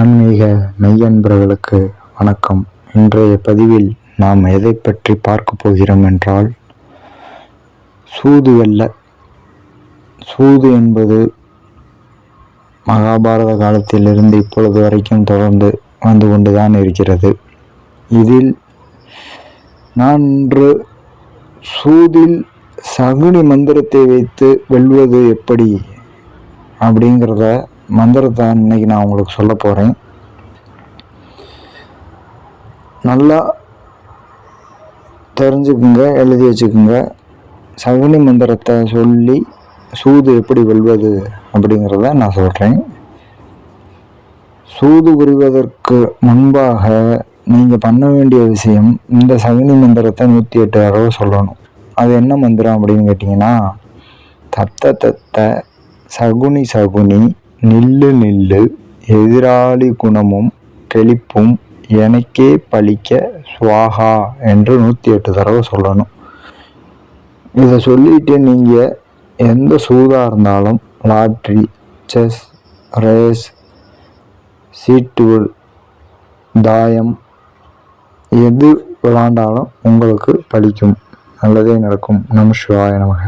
ஆன்மீக மெய்யன்பர்களுக்கு வணக்கம். இன்றைய பதிவில் நாம் எதை பற்றி பார்க்க போகிறோம் என்றால் சூது வெல்ல சூது என்பது மகாபாரத காலத்திலிருந்து இப்பொழுது வரைக்கும் தொடர்ந்து வந்து கொண்டுதான் இருக்கிறது. இதில் நான் இன்று சூதில் சகுனி மந்திரத்தை வைத்து வெல்வது எப்படி அப்படிங்கிறத மந்திரத்தை இன்னைக்கு நான் உங்களுக்கு சொல்ல போகிறேன் நல்லா தெரிஞ்சுக்குங்க எழுதி வச்சுக்குங்க. சகுனி மந்திரத்தை சொல்லி சூது எப்படி வெல்வது அப்படிங்கிறத நான் சொல்கிறேன் சூது புரிவதற்கு முன்பாக நீங்கள் பண்ண வேண்டிய விஷயம் இந்த சகுனி மந்திரத்தை நூற்றி எட்டு தடவை சொல்லணும். அது என்ன மந்திரம் அப்படின்னு கேட்டிங்கன்னா தத்த தத்த சகுனி சகுனி நில்லு நில்லு எதிராளி குணமும் தெளிப்பும் எனக்கே பலிக்க சுவாகா என்று நூற்றி எட்டு தடவை சொல்லணும். இதை சொல்லிட்டு நீங்கள் எந்த சூதாக இருந்தாலும் லாட்ரி செஸ் ரேஸ் சீட்டுகள் தாயம் எது விளாண்டாலும் உங்களுக்கு பழிக்கும். நல்லதே நடக்கும். நம சிவாய நமக.